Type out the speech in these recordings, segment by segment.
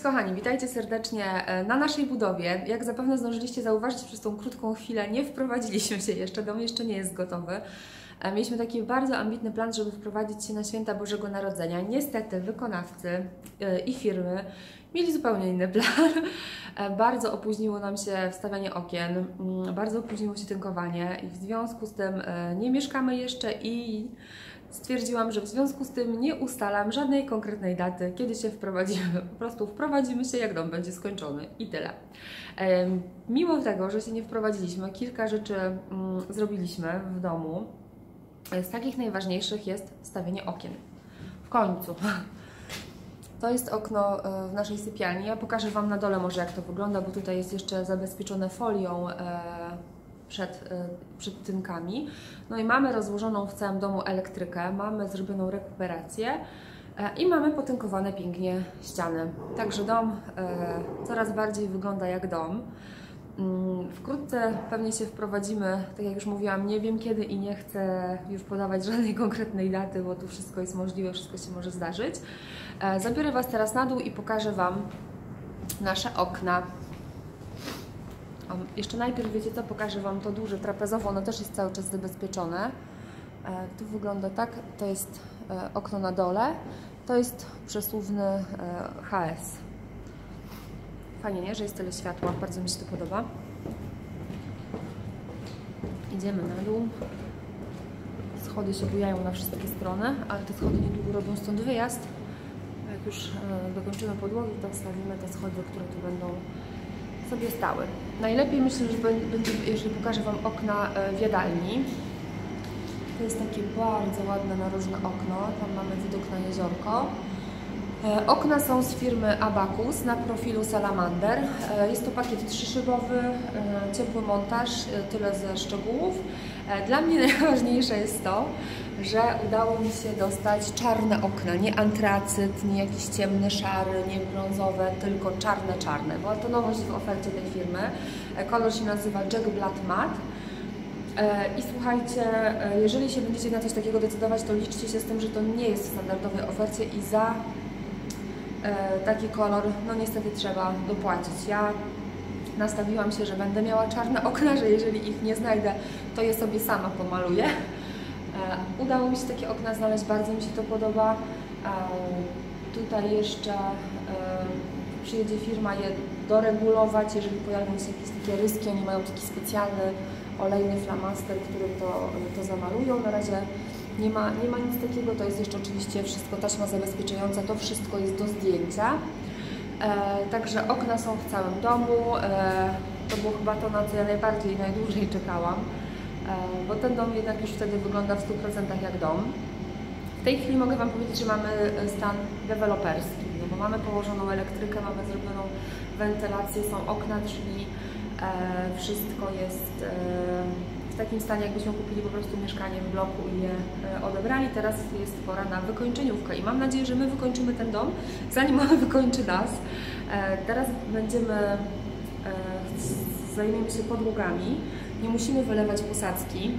Kochani, witajcie serdecznie e, na naszej budowie. Jak zapewne zdążyliście zauważyć przez tą krótką chwilę, nie wprowadziliśmy się jeszcze, dom jeszcze nie jest gotowy. E, mieliśmy taki bardzo ambitny plan, żeby wprowadzić się na święta Bożego Narodzenia. Niestety wykonawcy e, i firmy mieli zupełnie inny plan. Bardzo opóźniło nam się wstawianie okien, mm, bardzo opóźniło się tynkowanie i w związku z tym nie mieszkamy jeszcze i stwierdziłam, że w związku z tym nie ustalam żadnej konkretnej daty, kiedy się wprowadzimy. Po prostu wprowadzimy się, jak dom będzie skończony i tyle. Mimo tego, że się nie wprowadziliśmy, kilka rzeczy mm, zrobiliśmy w domu. Z takich najważniejszych jest stawienie okien. W końcu. To jest okno e, w naszej sypialni. Ja pokażę Wam na dole może jak to wygląda, bo tutaj jest jeszcze zabezpieczone folią e, przed, y, przed tynkami. No i mamy rozłożoną w całym domu elektrykę, mamy zrobioną rekuperację e, i mamy potynkowane pięknie ściany. Także dom e, coraz bardziej wygląda jak dom. Mm, wkrótce pewnie się wprowadzimy, tak jak już mówiłam, nie wiem kiedy i nie chcę już podawać żadnej konkretnej daty, bo tu wszystko jest możliwe, wszystko się może zdarzyć. E, zabiorę Was teraz na dół i pokażę Wam nasze okna. Jeszcze najpierw, wiecie co, pokażę Wam to duże trapezowo, ono też jest cały czas zabezpieczone. E, tu wygląda tak, to jest e, okno na dole, to jest przesuwny e, HS. Fajnie, nie? Że jest tyle światła, bardzo mi się to podoba. Idziemy na dół. Schody się bujają na wszystkie strony, ale te schody niedługo robią stąd wyjazd. Jak już dokończymy podłogi, to wstawimy te schody, które tu będą sobie stały. Najlepiej myślę, że będzie, jeżeli pokażę Wam okna e, w jadalni. To jest takie bardzo ładne, narożne okno. Tam mamy widok na jeziorko. E, okna są z firmy Abacus na profilu Salamander. E, jest to pakiet trzyszybowy, ciepły montaż, tyle ze szczegółów. Dla mnie najważniejsze jest to, że udało mi się dostać czarne okna, nie antracyt, nie jakiś ciemny, szary, nie brązowe, tylko czarne, czarne. Była to nowość w ofercie tej firmy. Kolor się nazywa Jack Black Matte. I słuchajcie, jeżeli się będziecie na coś takiego decydować, to liczcie się z tym, że to nie jest w standardowej ofercie i za e, taki kolor, no niestety trzeba dopłacić. Ja nastawiłam się, że będę miała czarne okna, że jeżeli ich nie znajdę, to je sobie sama pomaluję. E, udało mi się takie okna znaleźć, bardzo mi się to podoba. E, tutaj jeszcze e, przyjedzie firma je doregulować, jeżeli pojawią się jakieś takie ryski, oni mają taki specjalny olejny flamaster, który to, to zamalują. Na razie nie ma, nie ma nic takiego, to jest jeszcze oczywiście wszystko taśma zabezpieczająca, to wszystko jest do zdjęcia. E, także okna są w całym domu. E, to było chyba to, na co ja najbardziej, najdłużej czekałam. E, bo ten dom jednak już wtedy wygląda w 100% jak dom. W tej chwili mogę Wam powiedzieć, że mamy e, stan deweloperski, no bo mamy położoną elektrykę, mamy zrobioną wentylację, są okna, drzwi, e, wszystko jest w takim stanie, jakbyśmy kupili po prostu mieszkanie w bloku i je odebrali. Teraz jest pora na wykończeniówkę i mam nadzieję, że my wykończymy ten dom, zanim on wykończy nas. Teraz będziemy, zajmiemy się podłogami nie musimy wylewać posadzki,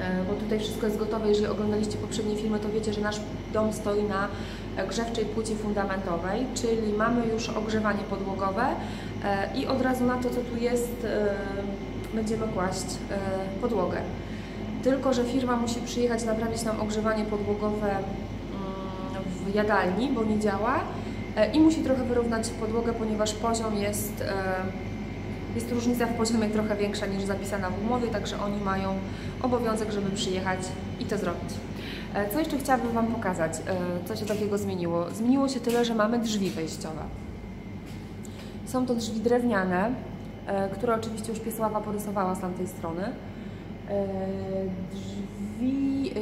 e, bo tutaj wszystko jest gotowe. Jeżeli oglądaliście poprzednie filmy, to wiecie, że nasz dom stoi na grzewczej płycie fundamentowej, czyli mamy już ogrzewanie podłogowe e, i od razu na to, co tu jest, e, będziemy kłaść podłogę. Tylko, że firma musi przyjechać, naprawić nam ogrzewanie podłogowe mm, w jadalni, bo nie działa i musi trochę wyrównać podłogę, ponieważ poziom jest jest różnica w poziomie trochę większa niż zapisana w umowie, także oni mają obowiązek, żeby przyjechać i to zrobić. E, co jeszcze chciałabym Wam pokazać, e, co się takiego zmieniło? Zmieniło się tyle, że mamy drzwi wejściowe. Są to drzwi drewniane, e, które oczywiście już Piesława porysowała z tamtej strony. Drzwi,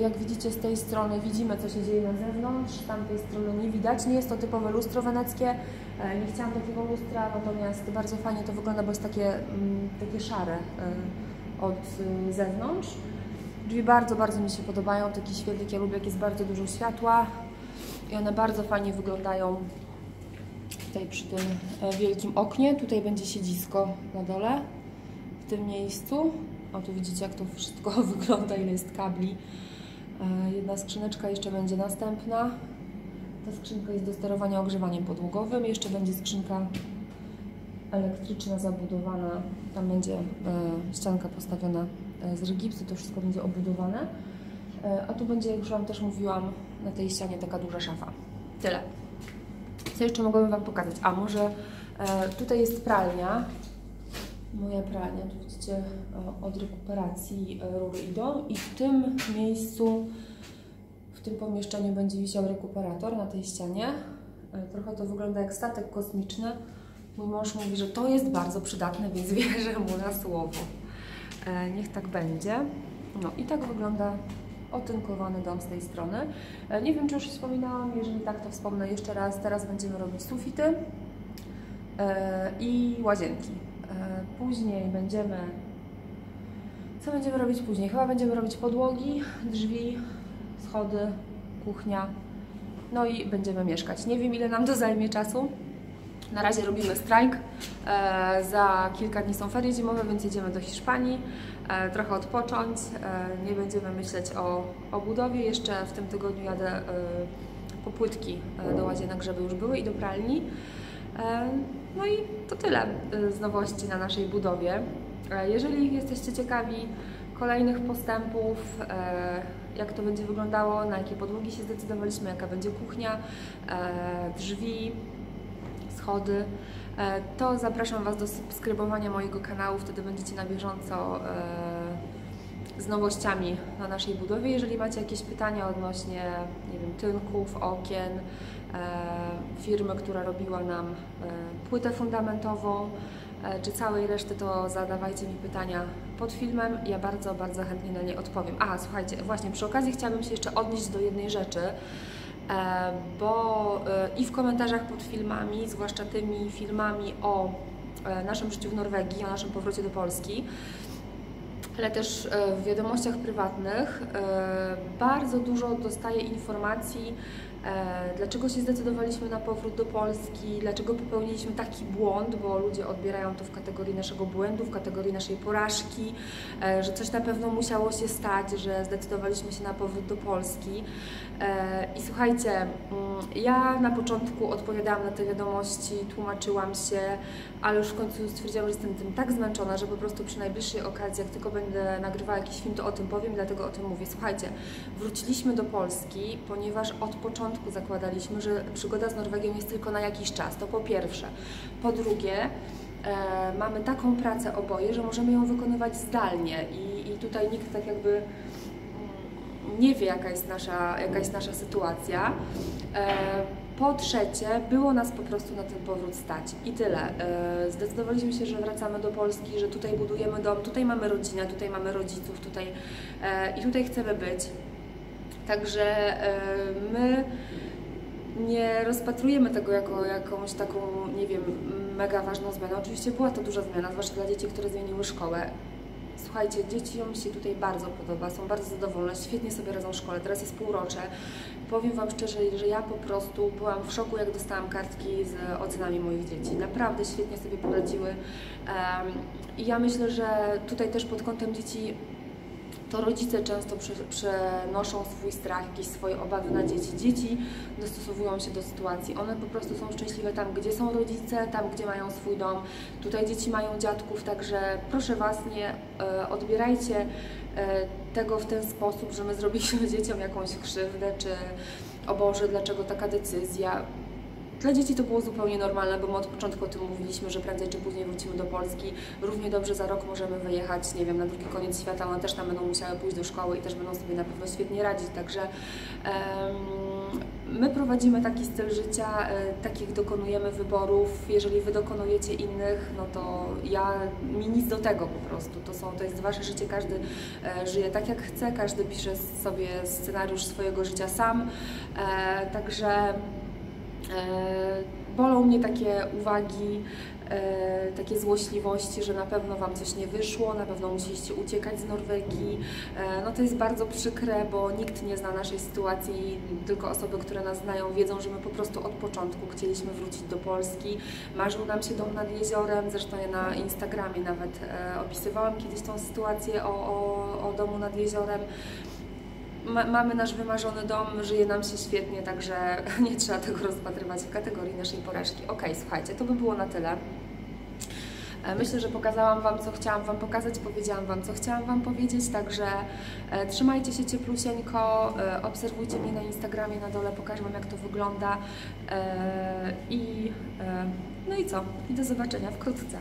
jak widzicie z tej strony, widzimy co się dzieje na zewnątrz, tamtej strony nie widać. Nie jest to typowe lustro weneckie, E, nie chciałam takiego lustra, natomiast bardzo fajnie to wygląda, bo jest takie, mm, takie szare e, od y, zewnątrz. Drzwi bardzo, bardzo mi się podobają. Taki świetlik ja lubię, jak jest bardzo dużo światła i one bardzo fajnie wyglądają tutaj przy tym e, wielkim oknie. Tutaj będzie siedzisko na dole, tym miejscu. O, tu widzicie, jak to wszystko wygląda, ile jest kabli. Jedna skrzyneczka, jeszcze będzie następna. Ta skrzynka jest do sterowania ogrzewaniem podłogowym. Jeszcze będzie skrzynka elektryczna zabudowana. Tam będzie e, ścianka postawiona e, z gipsu, to wszystko będzie obudowane. E, a tu będzie, jak już Wam też mówiłam, na tej ścianie taka duża szafa. Tyle. Co jeszcze mogłabym Wam pokazać? A może e, tutaj jest pralnia. Moja pralnia, tu widzicie e, od rekuperacji e, rury idą i w tym miejscu, w tym pomieszczeniu będzie wisiał rekuperator na tej ścianie. E, trochę to wygląda jak statek kosmiczny. Mój mąż mówi, że to jest bardzo przydatne, więc wierzę mu na słowo. Niech tak będzie. No i tak wygląda otynkowany dom z tej strony. Nie wiem, czy już wspominałam, jeżeli tak, to wspomnę jeszcze raz. Teraz będziemy robić sufity i łazienki. E, Później będziemy... Co będziemy robić później? Chyba będziemy robić podłogi, drzwi, schody, kuchnia. No i będziemy mieszkać. Nie wiem, ile nam to zajmie czasu. Na razie robimy strajk. E, za kilka dni są ferie zimowe, więc jedziemy do Hiszpanii. E, trochę odpocząć. E, nie będziemy myśleć o, o budowie. Jeszcze w tym tygodniu jadę e, po płytki e, do łazienek, żeby już były i do pralni. No i to tyle e, z nowości na naszej budowie. E, Jeżeli jesteście ciekawi kolejnych postępów, e, jak to będzie wyglądało, na jakie podłogi się zdecydowaliśmy, jaka będzie kuchnia, e, drzwi, schody, to zapraszam Was do subskrybowania mojego kanału, wtedy będziecie na bieżąco z nowościami na naszej budowie. Jeżeli macie jakieś pytania odnośnie, nie wiem, tynków, okien, firmy, która robiła nam e, płytę fundamentową, e, czy całej reszty, to zadawajcie mi pytania pod filmem. Ja bardzo, bardzo chętnie na nie odpowiem. A, słuchajcie, właśnie przy okazji chciałabym się jeszcze odnieść do jednej rzeczy, e, bo e, i w komentarzach pod filmami, zwłaszcza tymi filmami o e, naszym życiu w Norwegii, o naszym powrocie do Polski, ale też e, w wiadomościach prywatnych e, bardzo dużo dostaję informacji, e, dlaczego się zdecydowaliśmy na powrót do Polski, dlaczego popełniliśmy taki błąd, bo ludzie odbierają to w kategorii naszego błędu, w kategorii naszej porażki, e, że coś na pewno musiało się stać, że zdecydowaliśmy się na powrót do Polski. E, I słuchajcie, mm, ja na początku odpowiadałam na te wiadomości, tłumaczyłam się, ale już w końcu stwierdziłam, że jestem tym tak zmęczona, że po prostu przy najbliższej okazji, jak tylko będę nagrywała jakiś film, to o tym powiem, dlatego o tym mówię. Słuchajcie, wróciliśmy do Polski, ponieważ od początku zakładaliśmy, że przygoda z Norwegią jest tylko na jakiś czas. To po pierwsze. Po drugie, e, mamy taką pracę oboje, że możemy ją wykonywać zdalnie i, i tutaj nikt tak jakby mm, nie wie, jaka jest nasza, jaka jest nasza sytuacja. E, po trzecie, było nas po prostu na ten powrót stać i tyle. E, Zdecydowaliśmy się, że wracamy do Polski, że tutaj budujemy dom, tutaj mamy rodzinę, tutaj mamy rodziców, tutaj e, i tutaj chcemy być. Także e, my nie rozpatrujemy tego jako jakąś taką, nie wiem, mega ważną zmianę. Oczywiście była to duża zmiana, zwłaszcza dla dzieci, które zmieniły szkołę. Słuchajcie, dzieciom się tutaj bardzo podoba, są bardzo zadowolone, świetnie sobie radzą w szkole, teraz jest półrocze. Powiem Wam szczerze, że ja po prostu byłam w szoku, jak dostałam kartki z ocenami moich dzieci. Naprawdę świetnie sobie poradziły. I ja myślę, że tutaj też pod kątem dzieci to rodzice często prze, przenoszą swój strach, jakieś swoje obawy na dzieci. Dzieci dostosowują się do sytuacji. One po prostu są szczęśliwe tam, gdzie są rodzice, tam, gdzie mają swój dom. Tutaj dzieci mają dziadków, także proszę Was, nie e, odbierajcie e, tego w ten sposób, że my zrobiliśmy dzieciom jakąś krzywdę, czy o Boże, dlaczego taka decyzja. Dla dzieci to było zupełnie normalne, bo my od początku o tym mówiliśmy, że prędzej czy później wrócimy do Polski. Równie dobrze za rok możemy wyjechać, nie wiem, na drugi koniec świata. One też tam będą musiały pójść do szkoły i też będą sobie na pewno świetnie radzić. Także em, my prowadzimy taki styl życia, e, takich dokonujemy wyborów. Jeżeli Wy dokonujecie innych, no to ja mi nic do tego po prostu. To, są, to jest Wasze życie, każdy e, żyje tak jak chce, każdy pisze sobie scenariusz swojego życia sam. E, także Bolą mnie takie uwagi, e, takie złośliwości, że na pewno Wam coś nie wyszło, na pewno musieliście uciekać z Norwegii. E, No to jest bardzo przykre, bo nikt nie zna naszej sytuacji, tylko osoby, które nas znają, wiedzą, że my po prostu od początku chcieliśmy wrócić do Polski. Marzył nam się dom nad jeziorem, zresztą ja na Instagramie nawet e, opisywałam kiedyś tą sytuację o, o, o domu nad jeziorem. Ma, mamy nasz wymarzony dom, żyje nam się świetnie, także nie trzeba tego rozpatrywać w kategorii naszej porażki. Ok, słuchajcie, to by było na tyle. E, Myślę, że pokazałam Wam, co chciałam Wam pokazać, powiedziałam Wam, co chciałam Wam powiedzieć, także e, trzymajcie się cieplusieńko, e, obserwujcie mnie na Instagramie, na dole pokażę Wam, jak to wygląda i, no i co? I do zobaczenia wkrótce.